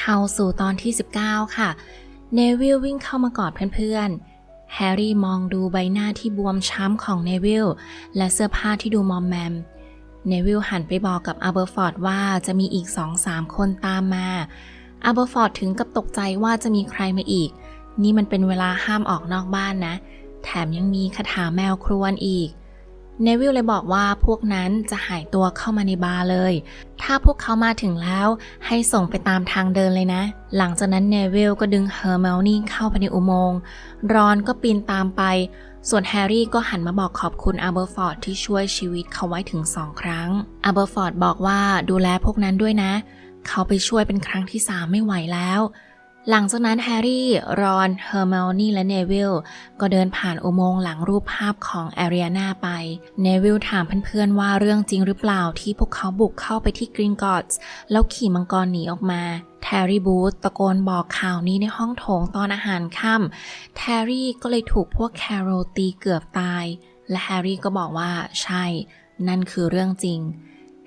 เข้าสู่ตอนที่ 19 ค่ะ เนวิลวิ่งเข้ามากอดเพื่อนๆ แฮร์รี่มองดูใบหน้าที่บวมช้ำของเนวิลและเสื้อผ้าที่ดูมอมแมม เนวิลหันไปบอกกับอาเบอร์ฟอร์ดว่าจะมีอีก2-3คนตามมาอาเบอร์ฟอร์ดถึงกับตกใจว่าจะมีใครมาอีก นี่มันเป็นเวลาห้ามออกนอกบ้านนะ แถมยังมีคาถาแมวครวนอีก เนวิลเลยบอกว่าพวกนั้นจะหายตัวเข้ามาในบาร์เลย ถ้าพวกเขามาถึงแล้วให้ส่งไปตามทางเดินเลยนะ หลังจากนั้นเนวิลก็ดึงเฮอร์เมลนี่เข้าไปในอุโมงค์ รอนก็ปีนตามไป ส่วนแฮร์รี่ก็หันมาบอกขอบคุณอาเบอร์ฟอร์ดที่ช่วยชีวิตเขาไว้ถึงสองครั้ง อาเบอร์ฟอร์ดบอกว่าดูแลพวกนั้นด้วยนะ เขาไปช่วยเป็นครั้งที่สามไม่ไหวแล้ว หลังจากนั้นแฮร์รี่ รอน เฮอร์เมลนี่และเนวิลก็เดินผ่านอุโมงค์หลังรูปภาพของแอเรียนาไป เนวิลถามเพื่อนๆว่าเรื่องจริงหรือเปล่าที่พวกเขาบุกเข้าไปที่กรีนกอดส์แล้วขี่มังกรหนีออกมาแทร์รี่บูธตะโกนบอกข่าวนี้ในห้องโถงตอนอาหารค่ำแทร์รี่ก็เลยถูกพวกแคโรตีเกือบตาย และแฮร์รี่ก็บอกว่าใช่ นั่นคือเรื่องจริง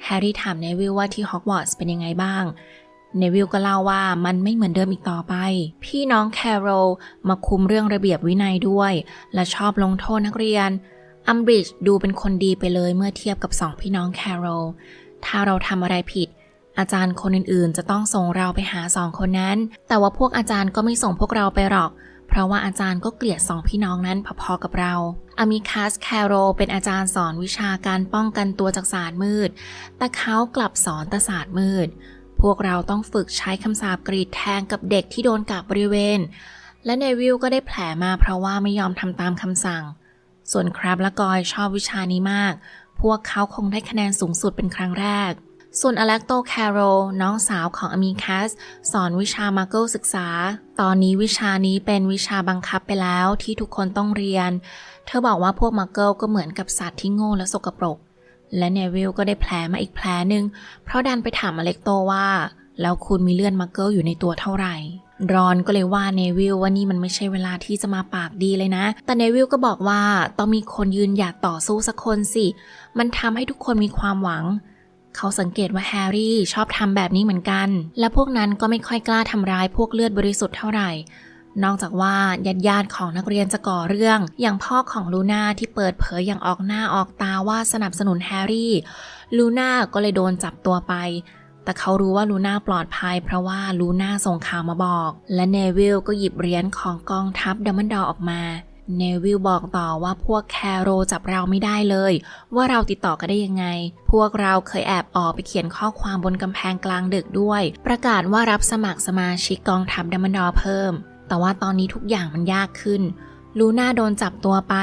แฮร์รี่ถามเนวิลว่าที่ฮอกวอตส์เป็นยังไงบ้าง เนวิลก็เล่าว่ามันไม่เหมือนเดิมอีกต่อไป พี่น้องแคโรลมาคุมเรื่องระเบียบวินัยด้วย และชอบลงโทษนักเรียน อัมบริดจ์ดูเป็นคนดีไปเลยเมื่อเทียบกับสองพี่น้องแคโรล ถ้าเราทำอะไรผิด อาจารย์คนอื่นๆ จะต้องส่งเราไปหาสองคนนั้น แต่ว่าพวกอาจารย์ก็ไม่ส่งพวกเราไปหรอก เพราะว่าอาจารย์ก็เกลียดสองพี่น้องนั้นพอๆกับเราอามิคัสแคโรเป็นอาจารย์สอนวิชาการป้องกันตัวจากศาสตร์มืด แต่เขากลับสอนแต่ศาสตร์มืด พวกเราต้องฝึกใช้คำสาปกรีดแทงกับเด็กที่โดนกับบริเวณ และเนวิลก็ได้แผลมาเพราะว่าไม่ยอมทำตามคำสั่ง ส่วนครับและกอยชอบวิชานี้มาก พวกเขาคงได้คะแนนสูงสุดเป็นครั้งแรก ส่วนอเล็กโตแคโรน้องสาวของอมีคัสสอนวิชามาเกิลศึกษา ตอนนี้วิชานี้เป็นวิชาบังคับไปแล้วที่ทุกคนต้องเรียน เธอบอกว่าพวกมาเกิลก็เหมือนกับสัตว์ที่โง่และสกปรก และเนวิลก็ได้แผลมาอีกแผลหนึ่งเพราะดันไปถามอเล็กโตว่า แล้วคุณมีเลือดมาเกิลอยู่ในตัวเท่าไหร่รอนก็เลยว่าเนวิลว่านี่มันไม่ใช่เวลาที่จะมาปากดีเลยนะ แต่เนวิลก็บอกว่าต้องมีคนยืนหยัดต่อสู้สักคนสิ มันทำให้ทุกคนมีความหวัง เขาสังเกตว่าแฮร์รี่ชอบทำแบบนี้เหมือนกัน และพวกนั้นก็ไม่ค่อยกล้าทำร้ายพวกเลือดบริสุทธิ์เท่าไหร่ นอกจากว่าญาติญาติของนักเรียนจะก่อเรื่อง อย่างพ่อของลูน่าที่เปิดเผยอย่างออกหน้าออกตาว่าสนับสนุนแฮร์รี่ ลูน่าก็เลยโดนจับตัวไป แต่เขารู้ว่าลูน่าปลอดภัยเพราะว่าลูน่าส่งข่าวมาบอก และเนวิลก็หยิบเหรียญของกองทัพดัมเบิลดอร์ออกมา เนวิลบอกต่อว่าพวกแคโรจับเราไม่ได้เลย ว่าเราติดต่อกันได้ยังไง พวกเราเคยแอบออกไปเขียนข้อความบนกำแพงกลางดึกด้วย ประกาศว่ารับสมัครสมาชิกกองทัพดัมเบิลดอร์เพิ่ม แต่ว่าตอนนี้ทุกอย่างมันยากขึ้น ลูน่าโดนจับตัวไป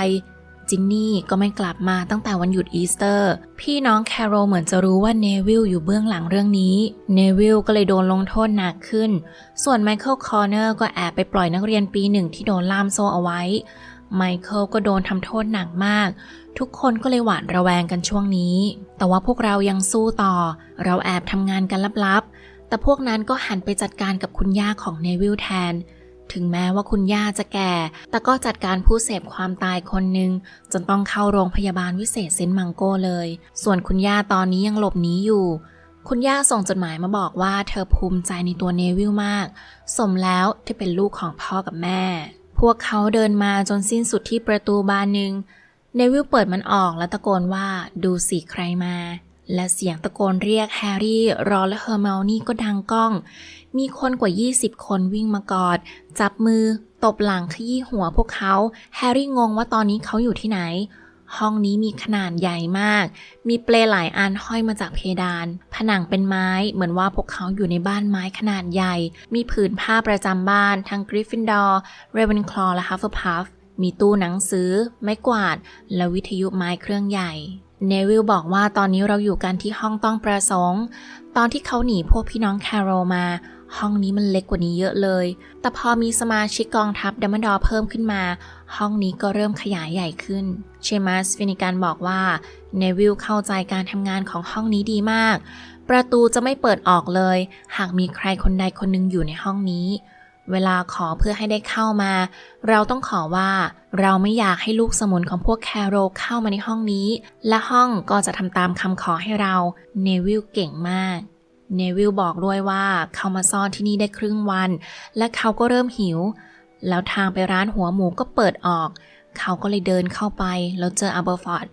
จินนี่ก็ไม่กลับมาตั้งแต่วันหยุดอีสเตอร์ พี่น้องแคโรลเหมือนจะรู้ว่าเนวิลอยู่เบื้องหลังเรื่องนี้ เนวิลก็เลยโดนลงโทษหนักขึ้น ส่วนไมเคิลคอร์เนอร์ก็แอบไปปล่อยนักเรียนปีหนึ่งที่โดนล่ามโซ่เอาไว้ ไมเคิลก็โดนทำโทษหนักมาก ทุกคนก็เลยหวาดระแวงกันช่วงนี้ แต่ว่าพวกเรายังสู้ต่อ เราแอบทำงานกันลับๆแต่พวกนั้นก็หันไปจัดการกับคุณย่าของเนวิลแทน ถึงแม้ว่าคุณย่าจะแก่ แต่ก็จัดการผู้เสพความตายคนหนึ่งจนต้องเข้าโรงพยาบาลวิเศษเซนต์มังโกเลย ส่วนคุณย่าตอนนี้ยังหลบหนีอยู่ คุณย่าส่งจดหมายมาบอกว่าเธอภูมิใจในตัวเนวิลมาก สมแล้วที่เป็นลูกของพ่อกับแม่ พวกเขาเดินมาจนสิ้นสุดที่ประตูบานหนึ่งเนวิลเปิดมันออกและตะโกนว่าดูสิใครมา และเสียงตะโกนเรียกแฮร์รี่รอนและเฮอร์เมลนี่ก็ดังก้อง มีคนกว่า 20 คนวิ่งมากอด จับมือ ตบหลังขยี้หัวพวกเขา แฮร์รี่งงว่าตอนนี้เขาอยู่ที่ไหน ห้องนี้มีขนาดใหญ่มาก มีเปลหลายอันห้อยมาจากเพดาน ผนังเป็นไม้เหมือนว่าพวกเขาอยู่ในบ้านไม้ขนาดใหญ่ มีผืนผ้าประจำบ้าน ทั้งกริฟฟินดอร์ เรเวนคลอและฮัฟเฟิลพัฟมีตู้หนังสือ ไม้กวาด และวิทยุไม้เครื่องใหญ่เนวิลบอกว่าตอนนี้เราอยู่กันที่ห้องต้องประสงค์ ตอนที่เขาหนีพวกพี่น้องแคโรมา ห้องนี้มันเล็กกว่านี้เยอะเลย แต่พอมีสมาชิกกองทัพดัมเบิลดอร์เพิ่มขึ้นมา ห้องนี้ก็เริ่มขยายใหญ่ขึ้น เชมัสฟินิการบอกว่าเนวิลเข้าใจการทำงานของห้องนี้ดีมาก ประตูจะไม่เปิดออกเลย หากมีใครคนใดคนหนึ่งอยู่ในห้องนี้ เวลาขอเพื่อให้ได้เข้ามา เราต้องขอว่าเราไม่อยากให้ลูกสมุนของพวกแคโรเข้ามาในห้องนี้ และห้องก็จะทำตามคำขอให้เรา เนวิลเก่งมาก เนวิลบอกด้วยว่าเขามาซ่อนที่นี่ได้ครึ่งวัน และเขาก็เริ่มหิว แล้วทางไปร้านหัวหมูก็เปิดออก เขาก็เลยเดินเข้าไป แล้วเจออาร์เบอร์ฟอร์ด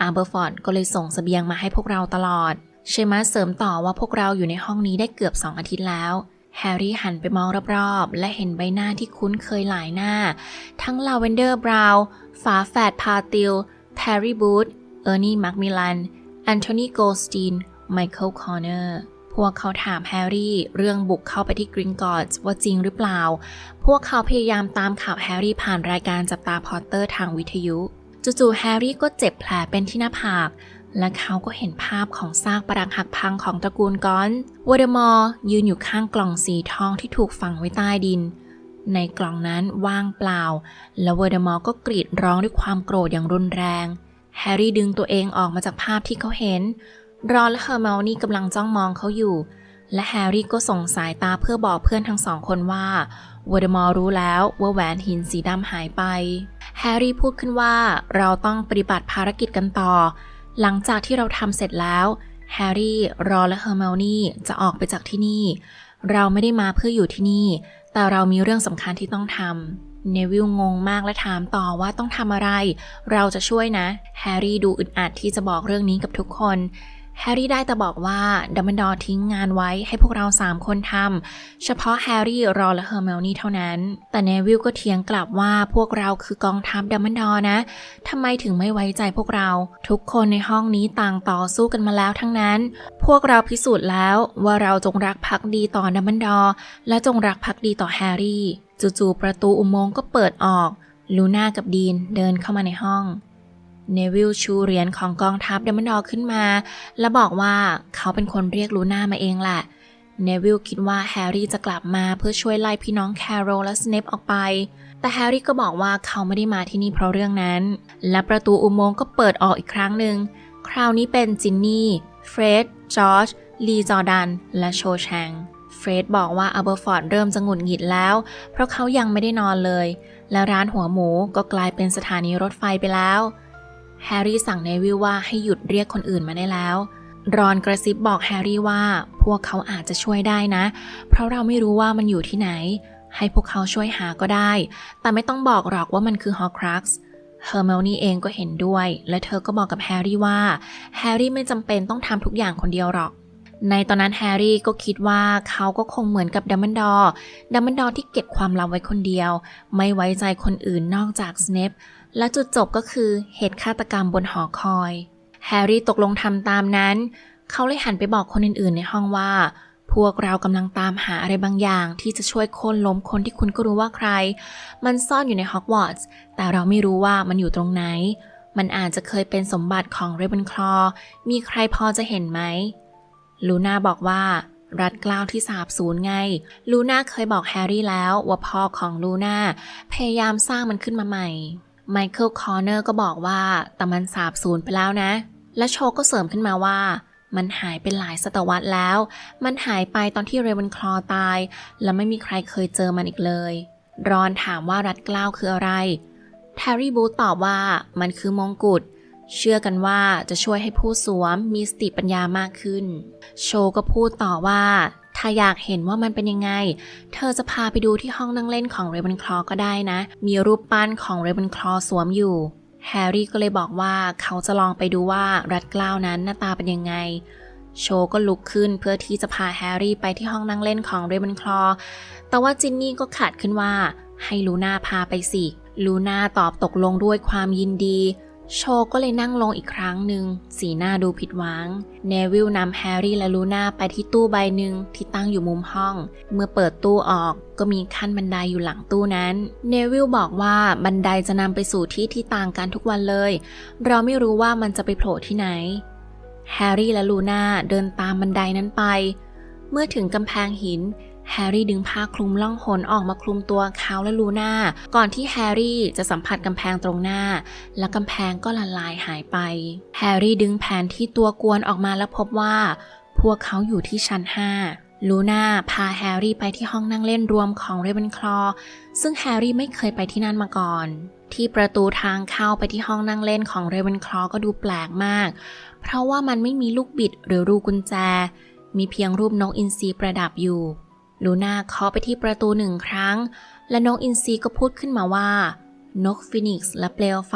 อาร์เบอร์ฟอร์ดก็เลยส่งสเสบียงมาให้พวกเราตลอด เชมาเสริมต่อว่าพวกเราอยู่ในห้องนี้ได้เกือบสองอาทิตย์แล้ว แฮร์รี่หันไปมองรอบๆ และเห็นใบหน้าที่คุ้นเคยหลายหน้า ทั้งลาเวนเดอร์บราวน์ฝาแฝดพาติลแทร์รี่บูธเออร์นี่มักมิลันแอนโทนีโกลสตีนไมเคิลคอร์เนอร์ พวกเขาถามแฮร์รี่เรื่องบุกเข้าไปที่กริงกอร์ดว่าจริงหรือเปล่า พวกเขาพยายามตามข่าวแฮร์รี่ผ่านรายการจับตาพอตเตอร์ทางวิทยุ จู่ๆแฮร์รี่ก็เจ็บแผลเป็นที่หน้าผาก และเขาก็เห็นภาพของซากปรักหักพังของตระกูลกอนวอเดมอร์ยืนอยู่ข้างกล่องสีทองที่ถูกฝังไว้ใต้ดิน ในกล่องนั้นว่างเปล่า และวอเดมอร์ก็กรีดร้องด้วยความโกรธอย่างรุนแรง แฮร์รี่ดึงตัวเองออกมาจากภาพที่เขาเห็น รอนและเฮอร์เมลนี่กำลังจ้องมองเขาอยู่ และแฮร์รี่ก็ส่งสายตาเพื่อบอกเพื่อนทั้งสองคนว่าวอเดมอร์รู้แล้วว่าแหวนหินสีดำหายไป แฮร์รี่พูดขึ้นว่าเราต้องปฏิบัติภารกิจกันต่อ หลังจากที่เราทำเสร็จแล้ว แฮร์รี่ รอนและเฮอร์เมลนี่จะออกไปจากที่นี่ เราไม่ได้มาเพื่ออยู่ที่นี่ แต่เรามีเรื่องสำคัญที่ต้องทำเนวิลงงมากและถามต่อว่าต้องทำอะไร เราจะช่วยนะ แฮร์รี่ดูอึดอัดที่จะบอกเรื่องนี้กับทุกคน แฮร์รี่ได้แต่บอกว่าดัมเบิลดอร์ทิ้งงานไว้ให้พวกเราสามคนทำเฉพาะแฮร์รี่รอและเฮอร์เมลนี่เท่านั้น แต่เนวิลก็เถียงกลับว่าพวกเราคือกองทัพดัมเบิลดอร์นะทำไมถึงไม่ไว้ใจพวกเรา ทุกคนในห้องนี้ต่างต่อสู้กันมาแล้วทั้งนั้น พวกเราพิสูจน์แล้วว่าเราจงรักภักดีต่อดัมเบิลดอร์และจงรักภักดีต่อแฮร์รี่ จู่ๆประตูอุโมงค์ก็เปิดออกลูน่ากับดีนเดินเข้ามาในห้อง เนวิลชูเหรียญของกองทัพเดมเบิลดอขึ้นมา และบอกว่าเขาเป็นคนเรียกลูน่ามาเองแหละเนวิลคิดว่าแฮร์รี่จะกลับมาเพื่อช่วยไล่พี่น้องแคโรลและสเนปออกไป แต่แฮร์รี่ก็บอกว่าเขาไม่ได้มาที่นี่เพราะเรื่องนั้น และประตูอุโมงค์ก็เปิดออกอีกครั้งหนึ่ง คราวนี้เป็นจินนี่ เฟรด จอร์จ ลีจอร์ดัน และโชแชง เฟรดบอกว่าอัลเบอร์ฟอร์ดเริ่มจะหงุดหงิดแล้ว เพราะเขายังไม่ได้นอนเลย และร้านหัวหมูก็กลายเป็นสถานีรถไฟไปแล้ว แฮร์รี่สั่งเนวิลว่าให้หยุดเรียกคนอื่นมาได้แล้ว รอนกระซิบบอกแฮร์รี่ว่าพวกเขาอาจจะช่วยได้นะ เพราะเราไม่รู้ว่ามันอยู่ที่ไหน ให้พวกเขาช่วยหาก็ได้ แต่ไม่ต้องบอกหรอกว่ามันคือฮอครักซ์เฮอร์เมลนี่เองก็เห็นด้วย และเธอก็บอกกับแฮร์รี่ว่าแฮร์รี่ไม่จำเป็นต้องทำทุกอย่างคนเดียวหรอก ในตอนนั้นแฮร์รี่ก็คิดว่าเขาก็คงเหมือนกับดัมเบิลดอร์ดัมเบิลดอร์ที่เก็บความลับไว้คนเดียว ไม่ไว้ใจคนอื่นนอกจากสเนป และจุดจบก็คือเหตุฆาตกรรมบนหอคอย แฮร์รี่ตกลงทำตามนั้น เขาเลยหันไปบอกคนอื่นๆในห้องว่า พวกเรากำลังตามหาอะไรบางอย่างที่จะช่วยโค่นล้มคนที่คุณก็รู้ว่าใคร มันซ่อนอยู่ในฮอกวอตส์แต่เราไม่รู้ว่ามันอยู่ตรงไหน มันอาจจะเคยเป็นสมบัติของเรเบนคลอมีใครพอจะเห็นไหม ลูน่าบอกว่ารัดกล้าวที่สาบสูญไง ลูน่าเคยบอกแฮร์รี่แล้วว่าพ่อของลูน่าพยายามสร้างมันขึ้นมาใหม่ ไมเคิลคอร์เนอร์ก็บอกว่าแต่มันสาบสูญไปแล้วนะ และโชก็เสริมขึ้นมาว่า มันหายไปหลายศตวรรษแล้ว มันหายไปตอนที่เรเวนคลอตาย และไม่มีใครเคยเจอมันอีกเลย รอนถามว่ารัดกล้าวคืออะไรแทร์รี่บูธตอบว่ามันคือมงกุฎเชื่อกันว่าจะช่วยให้ผู้สวมมีสติปัญญามากขึ้น โชก็พูดต่อว่า ถ้าอยากเห็นว่ามันเป็นยังไง เธอจะพาไปดูที่ห้องนั่งเล่นของเรเบนคลอก็ได้นะ มีรูปปั้นของเรเบนคลอสวมอยู่ แฮร์รี่ก็เลยบอกว่าเขาจะลองไปดูว่ารัดกล้าวนั้นหน้าตาเป็นยังไง โชก็ลุกขึ้นเพื่อที่จะพาแฮร์รี่ไปที่ห้องนั่งเล่นของเรเบนคลอแต่ว่าจินนี่ก็ขัดขึ้นว่า ให้ลูน่าพาไปสิ ลูน่าตอบตกลงด้วยความยินดี โชก็เลยนั่งลงอีกครั้งหนึ่ง สีหน้าดูผิดหวัง เนวิลนำแฮร์รี่และลูน่าไปที่ตู้ใบหนึ่งที่ตั้งอยู่มุมห้อง เมื่อเปิดตู้ออกก็มีขั้นบันไดอยู่หลังตู้นั้น เนวิลบอกว่าบันไดจะนำไปสู่ที่ที่ต่างกันทุกวันเลย เราไม่รู้ว่ามันจะไปโผล่ที่ไหน แฮร์รี่และลูน่าเดินตามบันไดนั้นไป เมื่อถึงกำแพงหิน แฮร์รี่ดึงผ้าคลุมล่องหนออกมาคลุมตัวเขาและลูน่า ก่อนที่แฮร์รี่จะสัมผัสกำแพงตรงหน้า และกำแพงก็ละลายหายไป แฮร์รี่ดึงแผนที่ตัวกวนออกมาแล้วพบว่า พวกเขาอยู่ที่ชั้น5ลูน่าพาแฮร์รี่ไปที่ห้องนั่งเล่นรวมของเรเบนคลอซึ่งแฮร์รี่ไม่เคยไปที่นั่นมาก่อน ที่ประตูทางเข้าไปที่ห้องนั่งเล่นของเรเวนคลอก็ดูแปลกมาก เพราะว่ามันไม่มีลูกบิดหรือรูกุญแจ มีเพียงรูปนกอินทรีประดับอยู่ ลูน่าเคาะไปที่ประตูหนึ่งครั้ง และนกอินทรีก็พูดขึ้นมาว่า นกฟินิกซ์และเปลวไฟ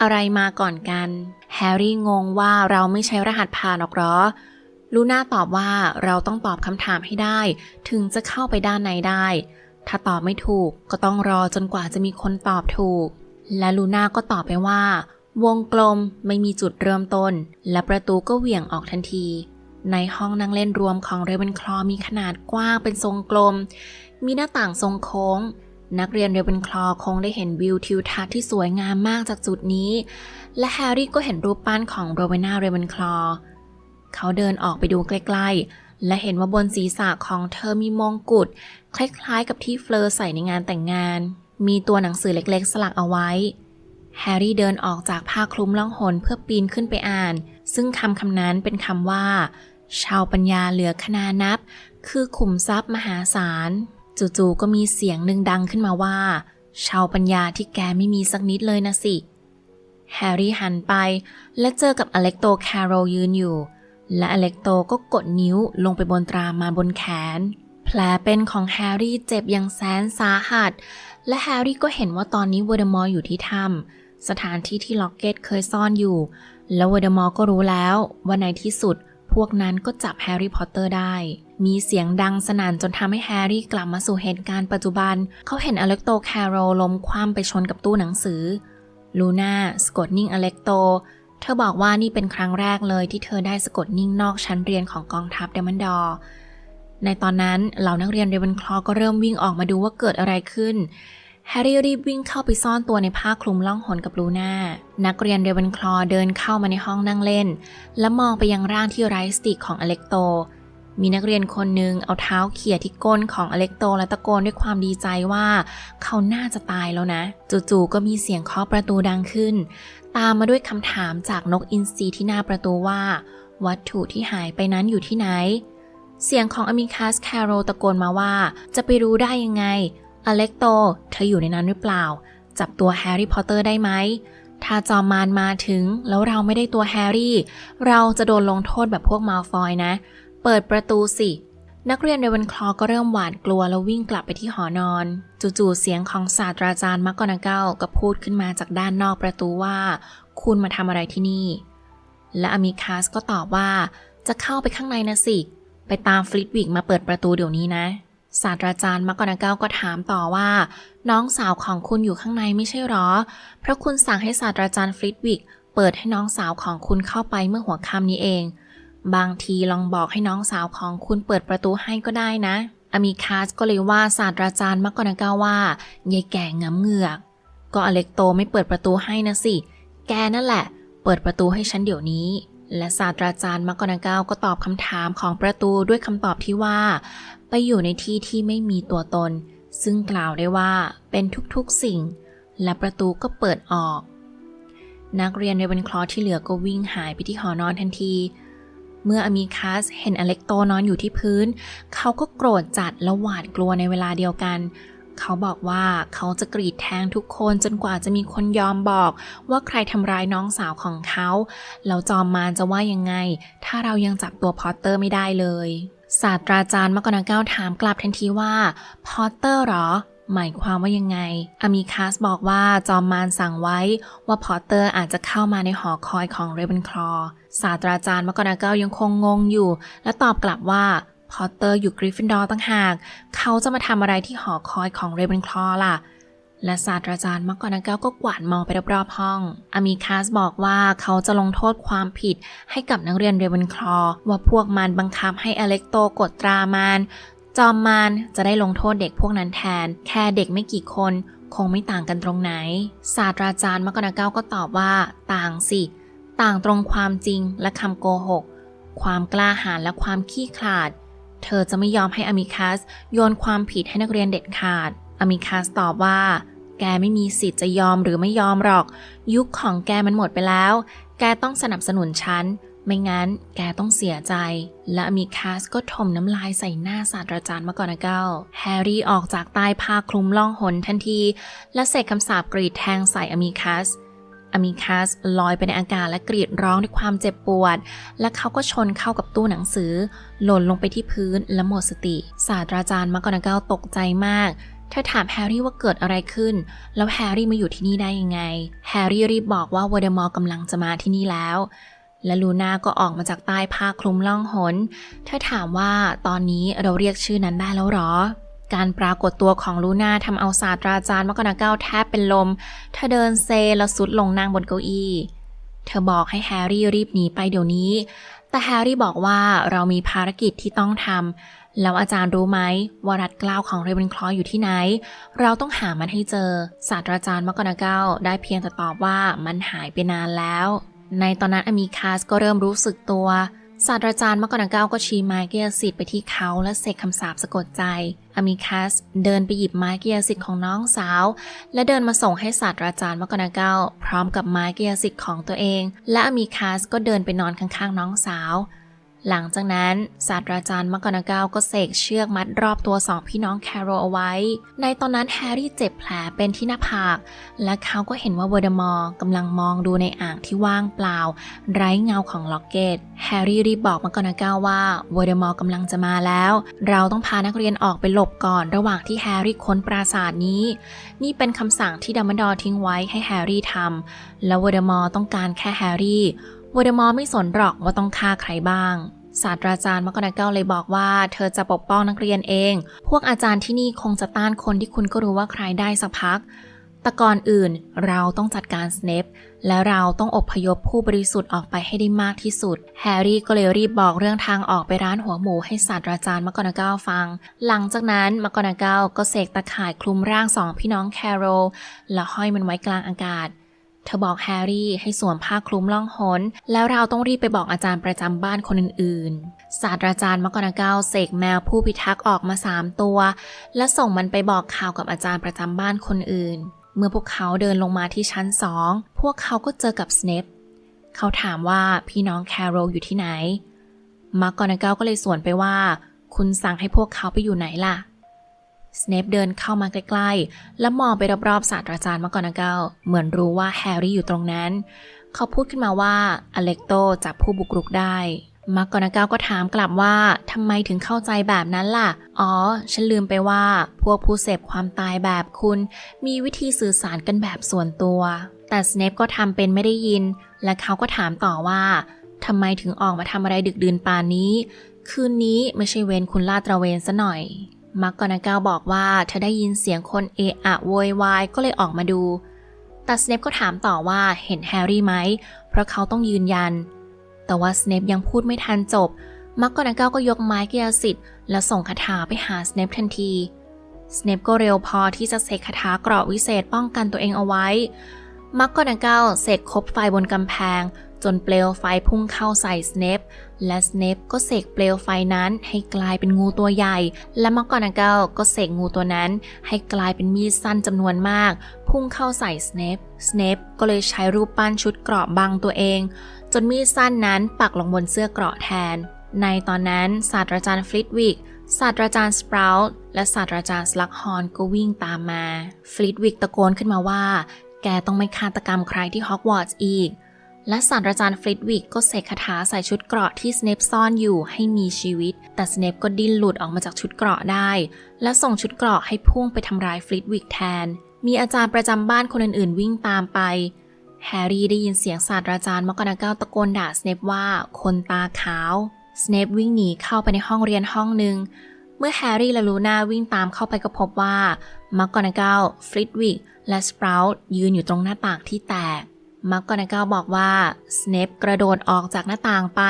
อะไรมาก่อนกัน แฮร์รี่งงว่าเราไม่ใช้รหัสผ่านหรอกหรอ ลูน่าตอบว่าเราต้องตอบคำถามให้ได้ ถึงจะเข้าไปด้านในได้ ถ้าตอบไม่ถูกก็ต้องรอจนกว่าจะมีคนตอบถูก และลูน่าก็ตอบไปว่า วงกลมไม่มีจุดเริ่มต้น และประตูก็เหวี่ยงออกทันที ในห้องนั่งเล่นรวมของเรเวนคลอมีขนาดกว้างเป็นทรงกลม มีหน้าต่างทรงโค้ง นักเรียนเรเวนคลอคงได้เห็นวิวทิวทัศน์ที่สวยงามมากจากจุดนี้ และแฮร์รี่ก็เห็นรูปปั้นของโรเวนาเรเวนคลอเขาเดินออกไปดูใกล้ๆ และเห็นว่าบนศีรษะของเธอมีมงกุฎคล้ายๆ กับที่เฟลอร์ใส่ในงานแต่งงาน มีตัวหนังสือเล็กๆ สลักเอาไว้แฮร์รี่เดินออกจากผ้าคลุมล่องหนเพื่อปีนขึ้นไปอ่าน ซึ่งคำคำนั้นเป็นคำว่า ชาวปัญญาเหลือคนานับ คือขุมทรัพย์มหาศาล จู่ๆก็มีเสียงหนึ่งดังขึ้นมาว่า ชาวปัญญาที่แกไม่มีสักนิดเลยนะสิ แฮร์รี่หันไปและเจอกับอเล็กโตแคโรยืนอยู่ และอเล็กโตก็กดนิ้วลงไปบนตรามาบนแขน แผลเป็นของแฮร์รี่เจ็บอย่างแสนสาหัส และแฮร์รี่ก็เห็นว่าตอนนี้วอร์ดมอร์อยู่ที่ถ้ำสถานที่ที่ล็อกเก็ตเคยซ่อนอยู่ แล้ววอร์ดมอร์ก็รู้แล้วว่าในที่สุด พวกนั้นก็จับแฮร์รี่พอตเตอร์ได้ มีเสียงดังสนั่นจนทำให้แฮร์รี่กลับมาสู่เหตุการณ์ปัจจุบัน เขาเห็นอเล็กโตแคโรลล้มคว่ำไปชนกับตู้หนังสือ ลูน่าสกดนิ่งอเล็กโต เธอบอกว่านี่เป็นครั้งแรกเลยที่เธอได้สะกดนิ่งนอกชั้นเรียนของกองทัพเดมันดอร์ในตอนนั้นเหล่านักเรียนเรเวนคลอก็เริ่มวิ่งออกมาดูว่าเกิดอะไรขึ้น แฮร์รี่รีบวิ่งเข้าไปซ่อนตัวในผ้าคลุมล่องหนกับลูน่า นักเรียนเรเวนคลอเดินเข้ามาในห้องนั่งเล่น และมองไปยังร่างที่ไร้สติของอเล็กโต มีนักเรียนคนหนึ่งเอาเท้าเขี่ยที่ก้นของอเล็กโตและตะโกนด้วยความดีใจว่า เขาน่าจะตายแล้วนะ จู่ๆก็มีเสียงเคาะประตูดังขึ้น ตามมาด้วยคำถามจากนกอินทรีที่หน้าประตูว่า วัตถุที่หายไปนั้นอยู่ที่ไหนเสียงของอมิคัสแคโรตะโกนมาว่า จะไปรู้ได้ยังไง อเล็กโต เธออยู่ในนั้นหรือเปล่า จับตัวแฮร์รี่พอตเตอร์ได้ไหม ถ้าจอมมารมาถึงแล้วเราไม่ได้ตัวแฮร์รี่ เราจะโดนลงโทษแบบพวกมาลฟอยนะ เปิดประตูสิ นักเรียนในวันคลอก็เริ่มหวาดกลัวแล้ววิ่งกลับไปที่หอนอน จู่ๆเสียงของศาสตราจารย์มักกอนาเกลก็พูดขึ้นมาจากด้านนอกประตูว่า คุณมาทำอะไรที่นี่ และอมิคัสก็ตอบว่า จะเข้าไปข้างในนะสิ ไปตามฟลิตวิกมาเปิดประตูเดี๋ยวนี้นะ ศาสตราจารย์มกกนาเกลก็ถามต่อว่า น้องสาวของคุณอยู่ข้างในไม่ใช่หรอ เพราะคุณสั่งให้ศาสตราจารย์ฟลิตวิกเปิดให้น้องสาวของคุณเข้าไปเมื่อหัวค่ำนี้เอง บางทีลองบอกให้น้องสาวของคุณเปิดประตูให้ก็ได้นะ อมิคัสก็เลยว่าศาสตราจารย์มกกนาเกลว่ายายแก่งำเหงือก ก็อเล็กโตไม่เปิดประตูให้นะสิ แกนั่นแหละ เปิดประตูให้ฉันเดี๋ยวนี้ และศาสตราจารย์มักกอนาเกลก็ตอบคำถามของประตูด้วยคำตอบที่ว่า ไปอยู่ในที่ที่ไม่มีตัวตน ซึ่งกล่าวได้ว่าเป็นทุกๆสิ่ง และประตูก็เปิดออก นักเรียนในวันคลอที่เหลือก็วิ่งหายไปที่หอนอนทันที เมื่ออมิคัสเห็นอเล็กโตนอนอยู่ที่พื้น เขาก็โกรธจัดและหวาดกลัวในเวลาเดียวกัน เขาบอกว่าเขาจะกรีดแทงทุกคนจนกว่าจะมีคนยอมบอกว่าใครทำร้ายน้องสาวของเขาแล้วจอมมารจะว่ายังไง ถ้าเรายังจับตัวพอตเตอร์ไม่ได้เลย ศาสตราจารย์มกอนาเกลถามกลับทันทีว่าพอตเตอร์หรอ หมายความว่ายังไงอามิคัสบอกว่าจอมมารสั่งไว้ว่าพอตเตอร์อาจจะเข้ามาในหอคอยของเรเวนคลอศาสตราจารย์มกอนาเกลยังคงงงอยู่ และตอบกลับว่า พอตเตอร์อยู่กริฟฟินดอร์ตั้งหาก เขาจะมาทำอะไรที่หอคอยของเรเวนคลอล่ะ และศาสตราจารย์มักกอนาเกลก็กวาดมองไปรอบๆห้อง อามิคัสบอกว่าเขาจะลงโทษความผิดให้กับนักเรียนเรเวนคลอว่าพวกมันบังคับให้อเล็กโตกดตรามานจอมมารจะได้ลงโทษเด็กพวกนั้นแทน แค่เด็กไม่กี่คนคงไม่ต่างกันตรงไหน ศาสตราจารย์มักกอนาเกลก็ตอบว่า ต่างสิ ต่างตรงความจริงและคำโกหก ความกล้าหาญและความขี้ขลาด เธอจะไม่ยอมให้อมิคัสโยนความผิดให้นักเรียนเด็ดขาดอมิคัสตอบว่า แกไม่มีสิทธิ์จะยอมหรือไม่ยอมหรอก ยุคของแกมันหมดไปแล้ว แกต้องสนับสนุนฉัน ไม่งั้นแกต้องเสียใจ และอมิคัสก็ถมน้ำลายใส่หน้าศาสตราจารย์มาก่อนนะเก้า แฮร์รี่ออกจากใต้ผ้าคลุมล่องหนทันที และเสกคำสาปกรีดแทงใส่อมิคัส อมิคัสลอยไปในอากาศและกรีดร้องด้วยความเจ็บปวด และเขาก็ชนเข้ากับตู้หนังสือ หล่นลงไปที่พื้นและหมดสติ ศาสตราจารย์มักกอนาเกลตกใจมากเธอถามแฮร์รี่ว่าเกิดอะไรขึ้น แล้วแฮร์รี่มาอยู่ที่นี่ได้ยังไง แฮร์รี่รีบบอกว่าวอเดมอร์กำลังจะมาที่นี่แล้ว และลูน่าก็ออกมาจากใต้ผ้าคลุมล่องหน เธอถามว่าตอนนี้เราเรียกชื่อนั้นได้แล้วหรอ การปรากฏตัวของลูน่าทำเอาศาสตราจารย์มกนาเกลแทบเป็นลม เธอเดินเซแล้วสุดลงนั่งบนเก้าอี้ เธอบอกให้แฮร์รี่รีบหนีไปเดี๋ยวนี้ แต่แฮร์รี่บอกว่าเรามีภารกิจที่ต้องทำ แล้วอาจารย์รู้ไหมว่ารัดเกล้าวของเรเวนคลออยู่ที่ไหน เราต้องหามันให้เจอ ศาสตราจารย์มกนาเกลได้เพียงแต่ตอบว่ามันหายไปนานแล้ว ในตอนนั้นอมีคาสก็เริ่มรู้สึกตัว ศาสตราจารย์มกรังเกลก็ชี้ไม้เกียสิทธิ์ไปที่เขาและเสกคำสาปสะกดใจอมิคัสเดินไปหยิบไม้เกียสิทธิ์ของน้องสาว และเดินมาส่งให้ศาสตราจารย์มกรังเกลพร้อมกับไม้เกียสิทธิ์ของตัวเอง และอมิคัสก็เดินไปนอนข้างๆน้องสาว หลังจากนั้นศาสตราจารย์มกอนาเกลก็เสกเชือกมัดรอบตัวสองพี่น้องแคโรเอาไว้ ในตอนนั้นแฮร์รี่เจ็บแผลเป็นที่หน้าผาก และเขาก็เห็นว่าเวอร์ดมอร์กำลังมองดูในอ่างที่ว่างเปล่า ไร้เงาของล็อกเกต แฮร์รี่รีบบอกมกอนาเกลว่าเวอร์ดมอร์กำลังจะมาแล้ว เราต้องพานักเรียนออกไปหลบก่อนระหว่างที่แฮร์รี่ค้นปราสาทนี้ นี่เป็นคำสั่งที่ดัมเบิลดอร์ทิ้งไว้ให้แฮร์รี่ทำแล้วเวอร์ดมอร์ต้องการแค่แฮร์รี่ วอร์เดมอร์ไม่สนหรอกว่าต้องฆ่าใครบ้าง ศาสตราจารย์มกอนาเกลเลยบอกว่า เธอจะปกป้องนักเรียนเอง พวกอาจารย์ที่นี่คงจะต้านคนที่คุณก็รู้ว่าใครได้สักพัก แต่ก่อนอื่นเราต้องจัดการสเนปและเราต้องอพยพผู้บริสุทธิ์ออกไปให้ได้มากที่สุด แฮร์รี่ก็เลยรีบบอกเรื่องทางออกไปร้านหัวหมูให้ศาสตราจารย์มกอนาเกลฟัง หลังจากนั้นมกอนาเกลก็เสกตะข่ายคลุมร่างสองพี่น้องแคโรลและห้อยมันไว้กลางอากาศ เธอบอกแฮร์รี่ให้สวมผ้าคลุมล่องหนแล้วเราต้องรีบไปบอกอาจารย์ประจำบ้านคนอื่นๆ ศาสตราจารย์มักกอนาเกลเสกแมวผู้พิทักษ์ออกมาสามตัว และส่งมันไปบอกข่าวกับอาจารย์ประจำบ้านคนอื่น เมื่อพวกเขาเดินลงมาที่ชั้นสองพวกเขาก็เจอกับสเนปเขาถามว่าพี่น้องแคโรลอยู่ที่ไหนมักกอนาเกลก็เลยสวนไปว่า คุณสั่งให้พวกเขาไปอยู่ไหนล่ะ สเนปเดินเข้ามาใกล้ๆ และมองไปรอบๆศาสตราจารย์มักกอนาเกลเหมือนรู้ว่าแฮร์รี่อยู่ตรงนั้น เขาพูดขึ้นมาว่าอเล็กโตจับผู้บุกรุกได้มักอนาเกลก็ถามกลับว่าทำไมถึงเข้าใจแบบนั้นล่ะ อ๋อ ฉันลืมไปว่า พวกผู้เสพความตายแบบคุณ มีวิธีสื่อสารกันแบบส่วนตัว แต่สเนปก็ทำเป็นไม่ได้ยิน และเขาก็ถามต่อว่าทำไมถึงออกมาทำอะไรดึกดื่นป่านนี้ คืนนี้ไม่ใช่เวรคุณลาดตระเวนซะหน่อย มักกอนาเกลบอกว่าเธอได้ยินเสียงคนเอะอะโวยวายก็เลยออกมาดู แต่สเนปก็ถามต่อว่าเห็นแฮร์รี่ไหม เพราะเขาต้องยืนยัน แต่ว่าสเนปยังพูดไม่ทันจบ มักกอนาเกลก็ยกไม้เกียรสิทธิ์และส่งคาถาไปหาสเนปทันทีสเนปก็เร็วพอที่จะเสกคาถาเกราะวิเศษป้องกันตัวเองเอาไว้ มักกอนาเกลเสกคบไฟบนกำแพง จนเปลวไฟพุ่งเข้าใส่สเนป และสเนปก็เสกเปลวไฟนั้นให้กลายเป็นงูตัวใหญ่ และมักกอนาเกลก็เสกงูตัวนั้น ให้กลายเป็นมีดสั้นจำนวนมาก พุ่งเข้าใส่สเนปสเนปก็เลยใช้รูปปั้นชุดเกราะบังตัวเอง จนมีดสั้นนั้นปักลงบนเสื้อเกราะแทน ในตอนนั้นศาสตราจารย์ฟลิตวิกศาสตราจารย์สปราวต์และศาสตราจารย์สลักฮอนก็วิ่งตามมา ฟลิตวิกตะโกนขึ้นมาว่า แกต้องไม่ฆาตกรรมใครที่ฮอกวอตส์อีก และศาสตราจารย์ฟลิตวิกก็เสกคาถาใส่ชุดเกราะที่สเนปซ่อนอยู่ให้มีชีวิต แต่สเนปก็ดิ้นหลุดออกมาจากชุดเกราะได้ และส่งชุดเกราะให้พุ่งไปทำร้ายฟลิตวิกแทน มีอาจารย์ประจำบ้านคนอื่นๆ วิ่งตามไป แฮร์รี่ได้ยินเสียงศาสตราจารย์มอกนาเกลตะโกนด่าสเนปว่าคนตาขาวสเนปวิ่งหนีเข้าไปในห้องเรียนห้องหนึ่งเมื่อแฮร์รี่และลูน่าวิ่งตามเข้าไปก็พบว่ามักกอนาเกลฟลิตวิกและสปราวต์ยืนอยู่ตรงหน้าต่างที่แตก มักกอนาเกลบอกว่าสเนปกระโดดออกจากหน้าต่างไป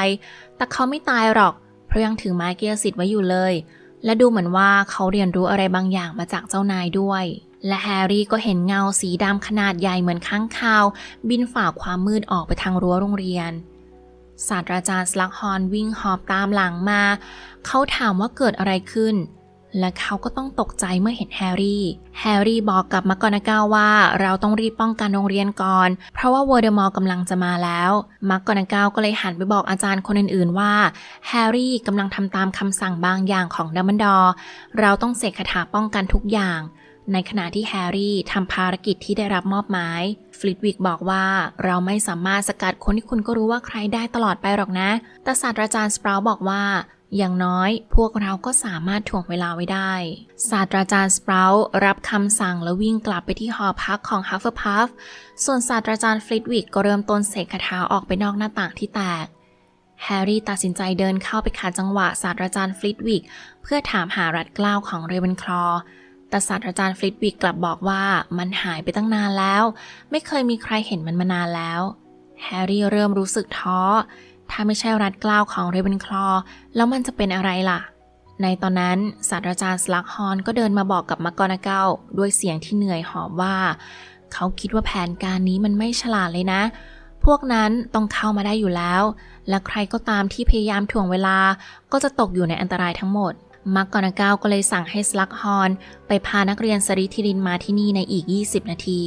แต่เขาไม่ตายหรอก เพราะยังถือไม้เกียร์สิทธิ์ไว้อยู่เลย และดูเหมือนว่าเขาเรียนรู้อะไรบางอย่างมาจากเจ้านายด้วย และแฮร์รี่ก็เห็นเงาสีดำขนาดใหญ่เหมือนค้างคาว บินฝ่าความมืดออกไปทางรั้วโรงเรียนศาสตราจารย์สลักฮอนวิ่งหอบตามหลังมา เขาถามว่าเกิดอะไรขึ้น และเขาก็ต้องตกใจเมื่อเห็นแฮร์รี่ แฮร์รี่บอกกับมักกอนากลว่า เราต้องรีบป้องกันโรงเรียนก่อน เพราะว่าเวอร์เดมอร์กำลังจะมาแล้วมักกอนาเกลก็เลยหันไปบอกอาจารย์คนอื่นๆ ว่า แฮร์รี่กำลังทำตามคำสั่งบางอย่างของดัมเบิลดอร์เราต้องเสกคาถาป้องกันทุกอย่าง ในขณะที่แฮร์รี่ทำภารกิจที่ได้รับมอบหมายฟลิตวิกบอกว่าเราไม่สามารถสกัดคนที่คุณก็รู้ว่าใครได้ตลอดไปหรอกนะ แต่ศาสตราจารย์สปราวบอกว่า อย่างน้อยพวกเราก็สามารถถ่วงเวลาไว้ได้ ศาสตราจารย์สปรารับคำสั่งแล้ววิ่งกลับไปที่หอพักของฮัฟเฟอร์พัฟส่วนศาสตราจารย์ฟลิตวิกก็เริ่มต้นเสกคาถาออกไปนอกหน้าต่างที่แตกแฮร์รี่ตัดสินใจเดินเข้าไปขัดจังหวะศาสตราจารย์ฟลิตวิกเพื่อถามหารัดเกล้าวของเรเวนคลอแต่ศาสตราจารย์ฟลิตวิกกลับบอกว่ามันหายไปตั้งนานแล้ว ไม่เคยมีใครเห็นมันมานานแล้ว แฮร์รี่เริ่มรู้สึกท้อ ถ้าไม่ใช่รัดเกล้าวของเรเวนคลอแล้วมันจะเป็นอะไรล่ะ ในตอนนั้นศาสตราจารย์สลักฮอนก็เดินมาบอกกับมักกอนาเกลด้วยเสียงที่เหนื่อยหอบว่า เขาคิดว่าแผนการนี้มันไม่ฉลาดเลยนะ พวกนั้นต้องเข้ามาได้อยู่แล้ว และใครก็ตามที่พยายามถ่วงเวลาก็จะตกอยู่ในอันตรายทั้งหมดมักกอนาเกลก็เลยสั่งให้สลักฮอนไปพานักเรียนสริทิรินมาที่นี่ในอีก 20 นาที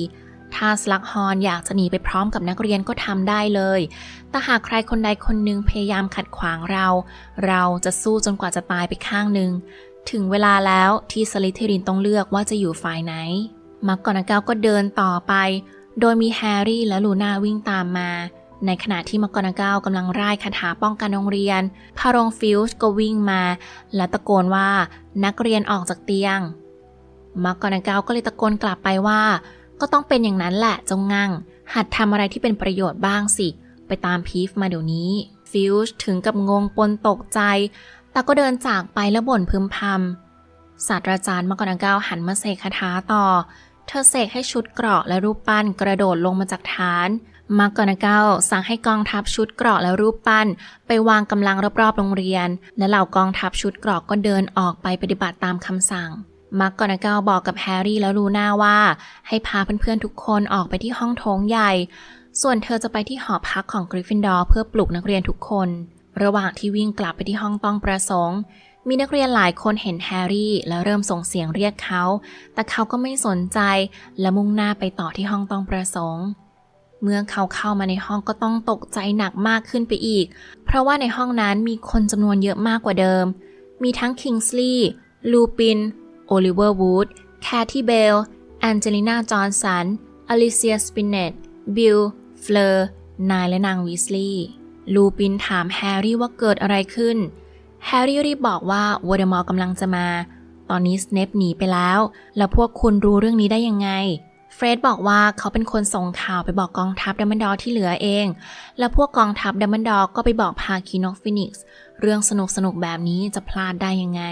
ถ้าสลักฮอนอยากจะหนีไปพร้อมกับนักเรียนก็ทำได้เลย แต่หากใครคนใดคนหนึ่งพยายามขัดขวางเรา เราจะสู้จนกว่าจะตายไปข้างหนึ่ง ถึงเวลาแล้วที่สลิทิรินต้องเลือกว่าจะอยู่ฝ่ายไหน มักกอนาเกลก็เดินต่อไป โดยมีแฮร์รี่และลูน่าวิ่งตามมา ในขณะที่มักกอนาเกลกำลังร่ายคาถาป้องกันโรงเรียน พารองฟิลส์ก็วิ่งมา และตะโกนว่านักเรียนออกจากเตียงมักกอนาเกลก็เลยตะโกนกลับไปว่า ก็ต้องเป็นอย่างนั้นแหละจงงัง หัดทำอะไรที่เป็นประโยชน์บ้างสิ ไปตามพีฟมาเดี๋ยวนี้ ฟิลส์ถึงกับงงปนตกใจ แต่ก็เดินจากไปแล้วบ่นพึมพำศาสตราจารย์มกอนาเกลหันมาเสกคาถาต่อ เธอเสกให้ชุดเกราะและรูปปั้นกระโดดลงมาจากฐานมากอนาเกลสั่งให้กองทัพชุดเกราะและรูปปั้น ไปวางกำลังรอบๆโรงเรียน และเหล่ากองทัพชุดเกราะก็เดินออกไปปฏิบัติตามคำสั่ง มาร์กอนาเกลบอกกับแฮร์รี่และลูน่าว่า ให้พาเพื่อนๆทุกคนออกไปที่ห้องโถงใหญ่ ส่วนเธอจะไปที่หอพักของกริฟฟินดอร์เพื่อปลุกนักเรียนทุกคน ระหว่างที่วิ่งกลับไปที่ห้องต้องประสงค์ มีนักเรียนหลายคนเห็นแฮร์รี่ แล้วเริ่มส่งเสียงเรียกเขา แต่เขาก็ไม่สนใจและมุ่งหน้าไปต่อที่ห้องต้องประสงค์เมื่อเขาเข้ามาในห้องก็ต้องตกใจหนักมากขึ้นไปอีก เพราะว่าในห้องนั้นมีคนจำนวนเยอะมากกว่าเดิม มีทั้งคิงส์ลีย์ ลูปิน โอลิเวอร์วูด แคทที่เบล แอนเจลิน่า จอห์นสัน อลิเซีย สปินเนต บิล เฟลอร์ นายและนางวีสลีย์ ลูปินถามแฮร์รี่ว่าเกิดอะไรขึ้น แฮร์รี่รีบบอกว่าวอเดมอร์กำลังจะมา ตอนนี้สเนปหนีไปแล้ว แล้วพวกคุณรู้เรื่องนี้ได้ยังไง เฟรดบอกว่าเขาเป็นคนส่งข่าวไปบอกกองทัพดัมเบิลดอร์ที่เหลือเอง แล้วพวกกองทัพดัมเบิลดอร์ก็ไปบอกพาคีนอกฟินิกส์ เรื่องสนุกสนุกๆแบบนี้จะพลาดได้ยังไง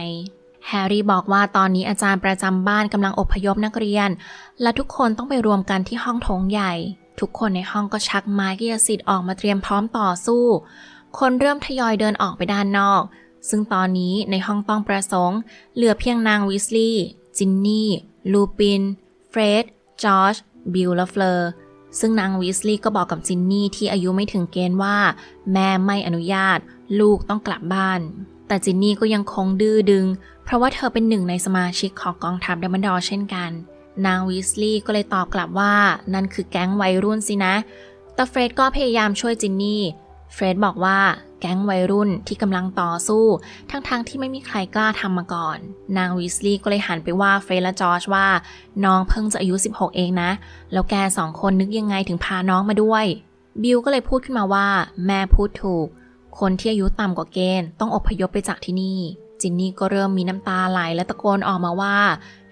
แฮร์รี่บอกว่าตอนนี้อาจารย์ประจำบ้านกำลังอพยพนักเรียน และทุกคนต้องไปรวมกันที่ห้องโถงใหญ่ ทุกคนในห้องก็ชักไม้กิยสิทธิ์ออกมาเตรียมพร้อมต่อสู้ คนเริ่มทยอยเดินออกไปด้านนอก ซึ่งตอนนี้ในห้องต้องประสงค์ เหลือเพียงนางวิสลีย์จินนี่ ลูปิน เฟรด จอร์จ บิลและเฟลอร์ซึ่งนางวิสลีย์ก็บอกกับจินนี่ที่อายุไม่ถึงเกณฑ์ว่า แม่ไม่อนุญาต ลูกต้องกลับบ้าน แต่จินนี่ก็ยังคงดื้อดึง เพราะว่าเธอเป็นหนึ่งในสมาชิกของกองทัพเดมเบิลดอร์เช่นกัน นางวิสลีย์ก็เลยตอบกลับว่านั่นคือแก๊งวัยรุ่นสินะ แต่เฟรดก็พยายามช่วยจินนี่ เฟรดบอกว่าแก๊งวัยรุ่นที่กำลังต่อสู้ ทั้งๆทที่ไม่มีใครกล้าทำมาก่อน นางวิสลีย์ก็เลยหันไปว่าเฟรดและจอร์จว่าน้องเพิ่งจะอายุ 16 เองนะ แล้วแกสองคนนึกยังไงถึงพาน้องมาด้วย บิลก็เลยพูดขึ้นมาว่า แม่พูดถูก คนที่อายุต่ำกว่าเกณฑ์ต้องอพยพไปจากที่นี่ จินนี่ก็เริ่มมีน้ำตาไหลและตะโกนออกมาว่า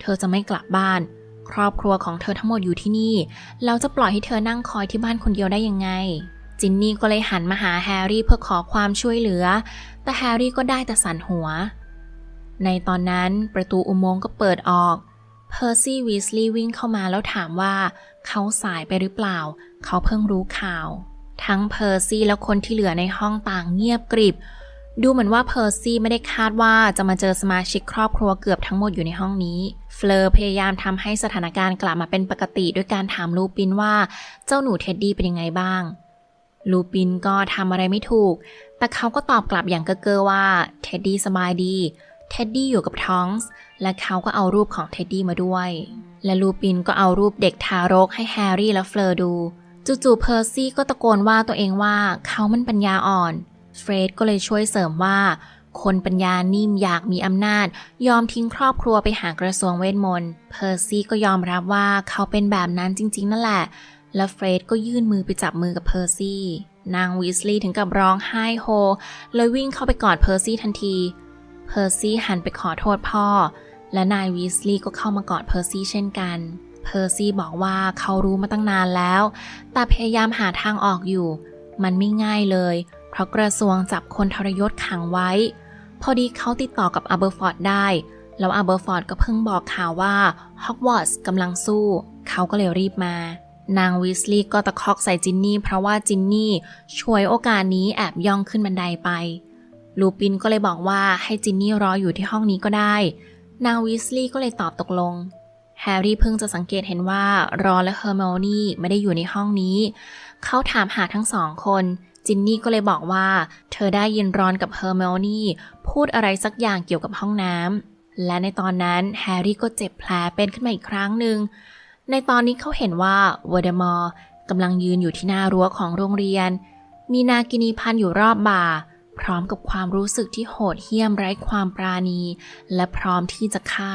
เธอจะไม่กลับบ้าน ครอบครัวของเธอทั้งหมดอยู่ที่นี่ เราจะปล่อยให้เธอนั่งคอยที่บ้านคนเดียวได้ยังไง จินนี่ก็เลยหันมาหาแฮร์รี่เพื่อขอความช่วยเหลือ แต่แฮร์รี่ก็ได้แต่สั่นหัว ในตอนนั้นประตูอุโมงค์ก็เปิดออกเพอร์ซี่วีสลีย์วิ่งเข้ามาแล้วถามว่า เขาสายไปหรือเปล่า เขาเพิ่งรู้ข่าว ทั้งเพอร์ซี่และคนที่เหลือในห้องต่างเงียบกริบ ดูเหมือนว่าเพอร์ซี่ไม่ได้คาดว่าจะมาเจอสมาชิกครอบครัวเกือบทั้งหมดอยู่ในห้องนี้ เฟลอร์พยายามทำให้สถานการณ์กลับมาเป็นปกติด้วยการถามลูปินว่าเจ้าหนูเท็ดดี้เป็นยังไงบ้าง ลูปินก็ทำอะไรไม่ถูก แต่เขาก็ตอบกลับอย่างเก้อเก้อว่าเท็ดดี้สบายดี เท็ดดี้อยู่กับทองส์และเขาก็เอารูปของเท็ดดี้มาด้วย และลูปินก็เอารูปเด็กทารกให้แฮร์รี่และเฟลอร์ดู จู่ๆเพอร์ซี่ก็ตะโกนว่าตัวเองว่าเขามันปัญญาอ่อน เฟรดก็เลยช่วยเสริมว่า คนปัญญานิ่มอยากมีอำนาจ ยอมทิ้งครอบครัวไปหากระทรวงเวทมนต์ เพอร์ซี่ก็ยอมรับว่าเขาเป็นแบบนั้นจริง ๆ นั่นแหละ และเฟรดก็ยื่นมือไปจับมือกับเพอร์ซี่ นางวีสลีย์ถึงกับร้องไห้โฮเลยวิ่งเข้าไปกอดเพอร์ซี่ทันที เพอร์ซี่หันไปขอโทษพ่อ และนายวีสลีย์ก็เข้ามากอดเพอร์ซี่เช่นกันเพอร์ซี่บอกว่าเขารู้มาตั้งนานแล้ว แต่พยายามหาทางออกอยู่ มันไม่ง่ายเลย เพราะกระทรวงจับคนทรยศขังไว้ พอดีเขาติดต่อกับอาเบอร์ฟอร์ดได้ แล้วอาเบอร์ฟอร์ดก็เพิ่งบอกข่าวว่าฮอกวอตส์กำลังสู้ เขาก็เลยรีบมานางวิสลีย์ก็ตะคอกใส่จินนี่ เพราะว่าจินนี่ช่วยโอกาสนี้แอบย่องขึ้นบันไดไป ลูปินก็เลยบอกว่าให้จินนี่รออยู่ที่ห้องนี้ก็ได้ นางวิสลีย์ก็เลยตอบตกลง แฮร์รี่เพิ่งจะสังเกตเห็นว่ารอนและเฮอร์เมลนี่ไม่ได้อยู่ในห้องนี้ เขาถามหาทั้งสองคน จินนี่ก็เลยบอกว่า เธอได้ยินรอนกับเฮอร์เมลนี่พูดอะไรสักอย่างเกี่ยวกับห้องน้ำและในตอนนั้นแฮร์รี่ก็เจ็บแผลเป็นขึ้นมาอีกครั้งหนึ่งในตอนนี้เขาเห็นว่าวอเดมอร์กำลังยืนอยู่ที่หน้ารั้วของโรงเรียน มีนากินีพันอยู่รอบบ่า พร้อมกับความรู้สึกที่โหดเหี้ยมไร้ความปราณี และพร้อมที่จะฆ่า